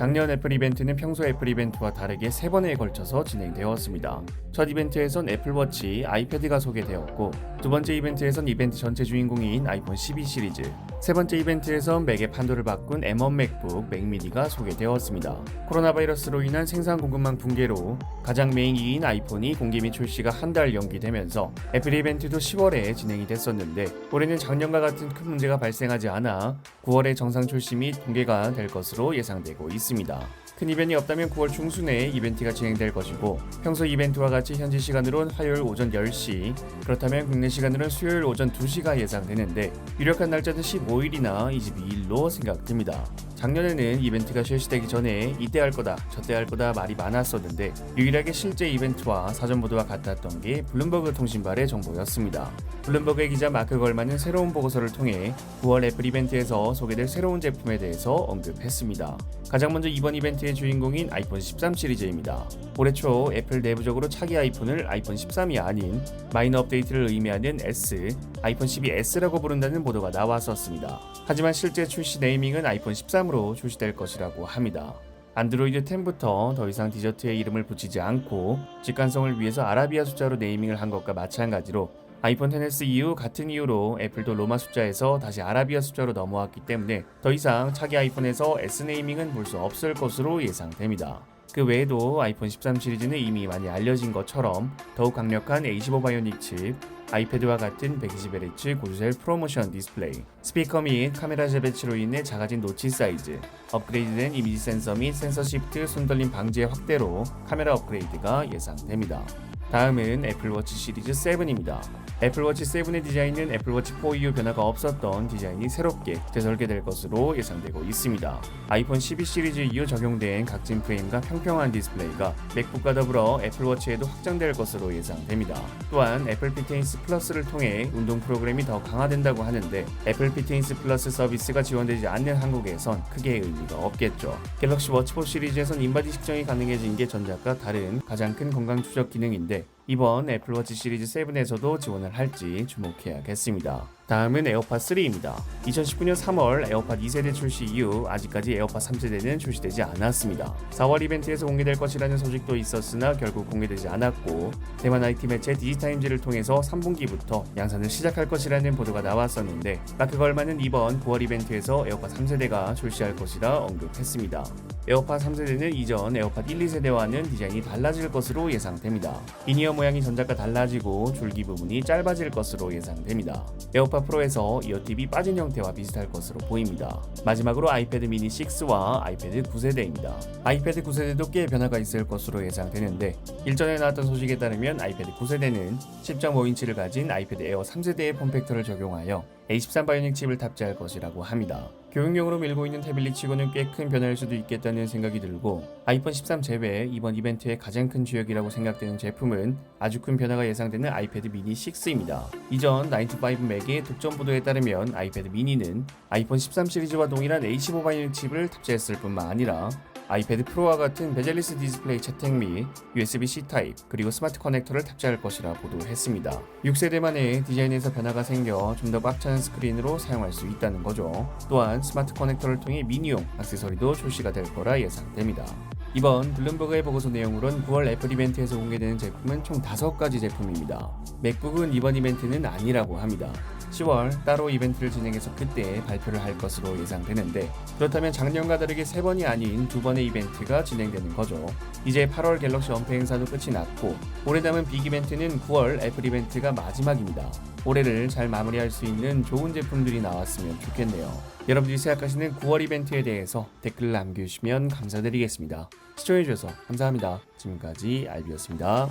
작년 애플 이벤트는 평소 애플 이벤트와 다르게 세 번에 걸쳐서 진행되었습니다. 첫 이벤트에선 애플워치, 아이패드가 소개되었고 두 번째 이벤트에선 이벤트 전체 주인공인 아이폰 12 시리즈 세 번째 이벤트에선 맥의 판도를 바꾼 M1 맥북 맥미니가 소개되었습니다. 코로나 바이러스로 인한 생산 공급망 붕괴로 가장 메인기인 아이폰이 공개 및 출시가 한 달 연기되면서 애플 이벤트도 10월에 진행이 됐었는데 올해는 작년과 같은 큰 문제가 발생하지 않아 9월에 정상 출시 및 공개가 될 것으로 예상되고 있습니다. 큰 이벤트가 없다면 9월 중순에 이벤트가 진행될 것이고 평소 이벤트와 같이 현지 시간으로는 화요일 오전 10시 그렇다면 국내 시간으로는 수요일 오전 2시가 예상되는데 유력한 날짜는 15 일이나 22일로 생각됩니다. 작년에는 이벤트가 실시되기 전에 이때 할 거다 저때 할 거다 말이 많았었는데 유일하게 실제 이벤트와 사전 보도가 같았던 게 블룸버그 통신발의 정보였습니다. 블룸버그의 기자 마크 걸만은 새로운 보고서를 통해 9월 애플 이벤트에서 소개될 새로운 제품에 대해서 언급했습니다. 가장 먼저 이번 이벤트의 주인공인 아이폰 13 시리즈입니다. 올해 초 애플 내부적으로 차기 아이폰을 아이폰 13이 아닌 마이너 업데이트를 의미하는 S, 아이폰 12S라고 부른다는 보도가 나왔었습니다. 하지만 실제 출시 네이밍은 아이폰 13 으로 출시될 것이라고 합니다. 안드로이드 10부터 더 이상 디저트의 이름을 붙이지 않고 직관성을 위해서 아라비아 숫자로 네이밍을 한 것과 마찬가지로 아이폰 10s 이후 같은 이유로 애플도 로마 숫자에서 다시 아라비아 숫자로 넘어왔기 때문에 더 이상 차기 아이폰에서 S 네이밍은 볼 수 없을 것으로 예상됩니다. 그 외에도 아이폰 13 시리즈는 이미 많이 알려진 것처럼 더욱 강력한 A15 바이오닉 칩, 아이패드와 같은 120Hz 고주셀 프로모션 디스플레이, 스피커 및 카메라 재배치로 인해 작아진 노치 사이즈, 업그레이드된 이미지 센서 및 센서 시프트 손떨림 방지 의 확대로 카메라 업그레이드가 예상됩니다. 다음은 애플워치 시리즈 7입니다. 애플워치 7의 디자인은 애플워치 4 이후 변화가 없었던 디자인이 새롭게 재설계될 것으로 예상되고 있습니다. 아이폰 12 시리즈 이후 적용된 각진 프레임과 평평한 디스플레이가 맥북과 더불어 애플워치에도 확장될 것으로 예상됩니다. 또한 애플 피트니스 플러스를 통해 운동 프로그램이 더 강화된다고 하는데 애플 피트니스 플러스 서비스가 지원되지 않는 한국에선 크게 의미가 없겠죠. 갤럭시 워치 4 시리즈에선 인바디 측정이 가능해진 게 전작과 다른 가장 큰 건강 추적 기능인데 이번 애플워치 시리즈 7에서도 지원을 할지 주목해야겠습니다. 다음은 에어팟 3입니다. 2019년 3월 에어팟 2세대 출시 이후 아직까지 에어팟 3세대는 출시되지 않았습니다. 4월 이벤트에서 공개될 것이라는 소식도 있었으나 결국 공개되지 않았고 대만 IT 매체 디지타임즈를 통해서 3분기부터 양산을 시작할 것이라는 보도가 나왔었는데 마크 걸만은 이번 9월 이벤트에서 에어팟 3세대가 출시할 것이라 언급했습니다. 에어팟 3세대는 이전 에어팟 1, 2세대와는 디자인이 달라질 것으로 예상됩니다. 이니어 모양이 전작과 달라지고 줄기 부분이 짧아질 것으로 예상됩니다. 에어팟 프로에서 이어팁이 빠진 형태와 비슷할 것으로 보입니다. 마지막으로 아이패드 미니 6와 아이패드 9세대입니다. 아이패드 9세대도 꽤 변화가 있을 것으로 예상되는데 일전에 나왔던 소식에 따르면 아이패드 9세대는 10.5인치를 가진 아이패드 에어 3세대의 폼팩터를 적용하여 A13 바이오닉 칩을 탑재할 것이라고 합니다. 교육용으로 밀고 있는 태블릿 치고는 꽤 큰 변화일 수도 있겠다는 생각이 들고 아이폰 13 제외 이번 이벤트의 가장 큰 주역이라고 생각되는 제품은 아주 큰 변화가 예상되는 아이패드 미니 6입니다. 이전 9to5 맥의 독점 보도에 따르면 아이패드 미니는 아이폰 13 시리즈와 동일한 A15 바이오닉 칩을 탑재했을 뿐만 아니라 아이패드 프로와 같은 베젤리스 디스플레이 채택 및 USB-C 타입 그리고 스마트 커넥터를 탑재할 것이라 보도했습니다. 6세대만의 디자인에서 변화가 생겨 좀더꽉 차는 스크린으로 사용할 수 있다는 거죠. 또한 스마트 커넥터를 통해 미니용 액세서리도 출시가 될 거라 예상됩니다. 이번 블룸버그의 보고서 내용으론 9월 애플 이벤트에서 공개되는 제품은 총 5가지 제품입니다. 맥북은 이번 이벤트는 아니라고 합니다. 10월 따로 이벤트를 진행해서 그때 발표를 할 것으로 예상되는데 그렇다면 작년과 다르게 세 번이 아닌 두 번의 이벤트가 진행되는 거죠. 이제 8월 갤럭시 언패 행사도 끝이 났고 올해 남은 빅 이벤트는 9월 애플 이벤트가 마지막입니다. 올해를 잘 마무리할 수 있는 좋은 제품들이 나왔으면 좋겠네요. 여러분들이 생각하시는 9월 이벤트에 대해서 댓글 남겨주시면 감사드리겠습니다. 시청해주셔서 감사합니다. 지금까지 알비였습니다.